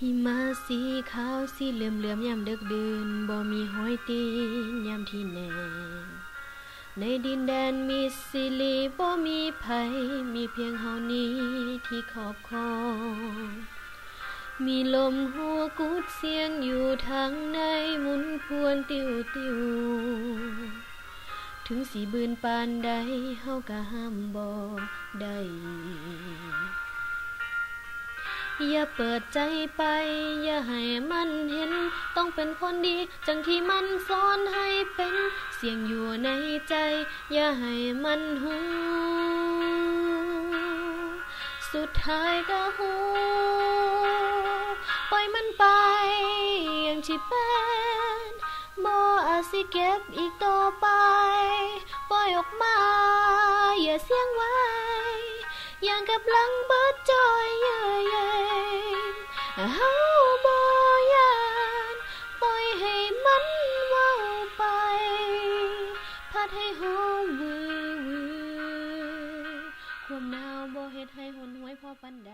หิมะสีขาวสีเหลื่อมเหลื่อมยามดึกดื่นบ่มีห้อยตีนยามที่แน่ในดินแดนมีสิลีบ่มีภัยมีเพียงเฮานี้ที่ขอบคองมีลมหัวกุดเสียงอยู่ทางในหมุนพวนติวติวถึงสีบืนปานใดเฮาก็ห้ามบ่ได้ อย่าเปิดใจไป อย่าให้มันเห็น ต้องเป็นคนดี จังที่มันสอนให้เป็น เสียงอยู่ในใจ อย่าให้มันหู สุดท้ายก็หู ปล่อยมันไปอย่างที่เป็นบ่อาจสิเก็บอีกต่อไป ปล่อยออกมา อย่าเสียงไว้ อย่างกับหลังเบิดจอยเย่ยเย่ เฮาบ่ยานปล่อยให้มันเว้าไป พัดให้เฮาวือวือความหนาวบ่เฮ็ดให้หนหวยพอปานใด